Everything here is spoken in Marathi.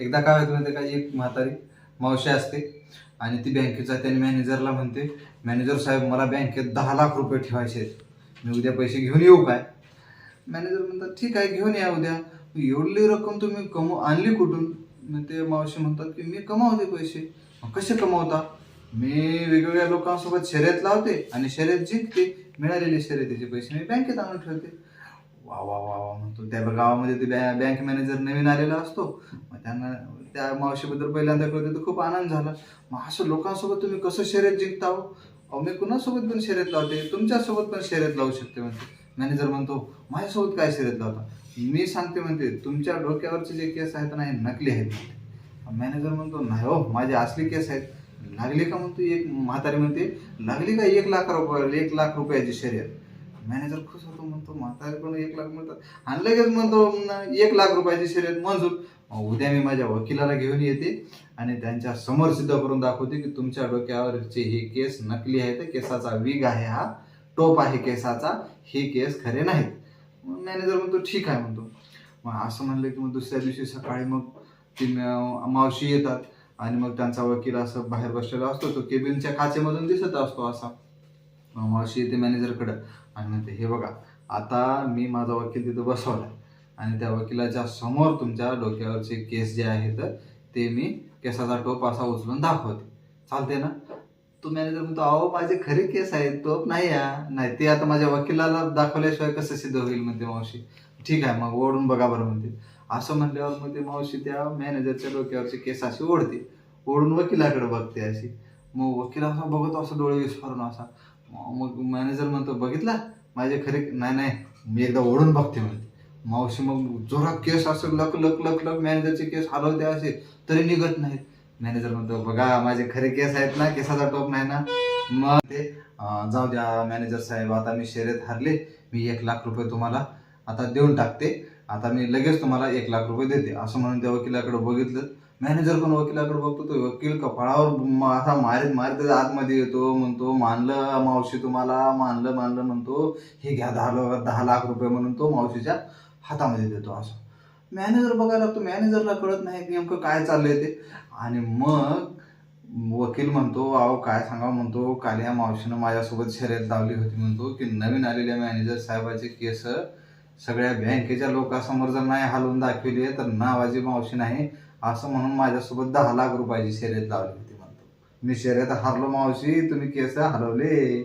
एकदा काय होतं माहिती काय एक म्हातारी मावशी असते आणि ती बँकेचा त्याने मॅनेजरला म्हणते मॅनेजर साहेब मला बँकेत दहा लाख रुपये ठेवायचे आहेत. मी उद्या पैसे घेऊन येऊ काय? मॅनेजर म्हणतात ठीक आहे घेऊन या उद्या. एवढी रक्कम तुम्ही कमव आणली कुठून? मग ते मावशी म्हणतात की मी कमावते पैसे. "मग कसे कमावता? मी वेगवेगळ्या लोकांसोबत शर्यत लावते आणि शर्यत जिंकते. मिळालेले शर्यतीचे पैसे मी बँकेत आणून ठेवते. वा वा वा वा. म्हणतो त्या गावामध्ये ते बँक मॅनेजर नवीन आलेला असतो. मग त्यांना त्या मावशीबद्दल पहिल्यांदा कळते तर खूप आनंद झाला. मग असं लोकांसोबत तुम्ही कसं शर्यत जिंकता हो? अहो मी कुणासोबत पण शर्यत लावते तुमच्यासोबत पण शर्यत लावू शकते म्हणते. मॅनेजर म्हणतो माझ्यासोबत काय शर्यत लावता? मी सांगते म्हणते तुमच्या डोक्यावरचे जे केस आहेत ना हे नकली आहेत. मॅनेजर म्हणतो नाही हो माझे असली केस आहेत. लागले का? म्हणतो एक म्हातारी म्हणते लागली का एक लाख रुपये एक लाख रुपयाची शर्यत? मॅनेजर खुश होतो म्हणतो म्हातारी पण एक लाख म्हणतात. आणि लगेच म्हणतो एक लाख रुपयाची शर्यत मंजूर. मग उद्या मी माझ्या वकिलाला घेऊन येते आणि त्यांच्यासमोर सिद्ध करून दाखवते की तुमच्या डोक्यावरचे हे केस नकली आहेत केसाचा विग आहे हा टोप आहे केसाचा हे केस खरे नाहीत. मॅनेजर म्हणतो ठीक आहे म्हणतो. मग असं म्हणलं की मग दुसऱ्या दिवशी सकाळी मग ती मावशी येतात आणि मग त्यांचा वकील असं बाहेर बसलेला असतो तो केबिनच्या काचेमधून दिसत असतो असा. मावशी येते मॅनेजरकडं आणि म्हणते हे बघा आता मी माझा वकील तिथं बसवला आणि त्या वकिलाच्या समोर तुमच्या डोक्यावरचे केस जे आहेत ते मी केसाचा टोप असा उचलून दाखवते. चालते ना? तो मॅनेजर म्हणतो अहो माझे खरे केस आहेत टोप नाही या. नाही ते आता माझ्या वकिलाला दाखवल्याशिवाय कसं सिद्ध होईल म्हणते मावशी. ठीक आहे मग ओढून बघा बरं म्हणते. असं म्हणल्यावर मग ते मावशी त्या मॅनेजरच्या डोक्यावरचे केस अशी ओढते. ओढून वकिलाकडे बघते अशी. मग वकील असा बघत असं डोळे विस्फारून असा. मग मॅनेजर म्हणतो बघितला? माझे खरे नाही नाही मी एकदा ओढून बघते म्हणते. मावशी मग जोरा केस असं लक लक लक लक मॅनेजरचे केस हलवते असे तरी निघत नाहीत. मॅनेजर म्हणतो बघा माझे खरे केस आहेत ना केसाचा टोप नाही ना. मग ते जाऊ द्या मॅनेजर साहेब आता मी शर्यत हरले मी एक लाख रुपये तुम्हाला आता देऊन टाकते आता मी लगेच तुम्हाला एक लाख रुपये देते. असं म्हणून त्या वकिलाकडे बघितलं. मॅनेजर पण वकिलाकडे बघतो तो वकील कपाळावर म- असा मारीत मारीत आतमध्ये येतो म्हणतो मानलं मावशी तुम्हाला मानलं मानलं म्हणतो हे घ्या दहा दहा लाख रुपये म्हणून तो मावशीच्या हातामध्ये देतो असं. मॅनेजर बघायला लागतो मॅनेजरला कळत नाही की नेमकं काय चाललंय ते. आणि मग वकील म्हणतो अहो काय सांगा म्हणतो काल ह्या मावशीनं माझ्यासोबत शर्यत लावली होती म्हणतो की नवीन आलेल्या मॅनेजर साहेबाचे केस सगळ्या बँकेच्या लोकांसमोर जर नाही हलवून दाखवली तर नावाची मावशी नाही असं म्हणून माझ्यासोबत दहा लाख रुपयाची शर्यत लावली होती म्हणतो. मी शर्यत हरलो मावशी तुम्ही केस हलवले.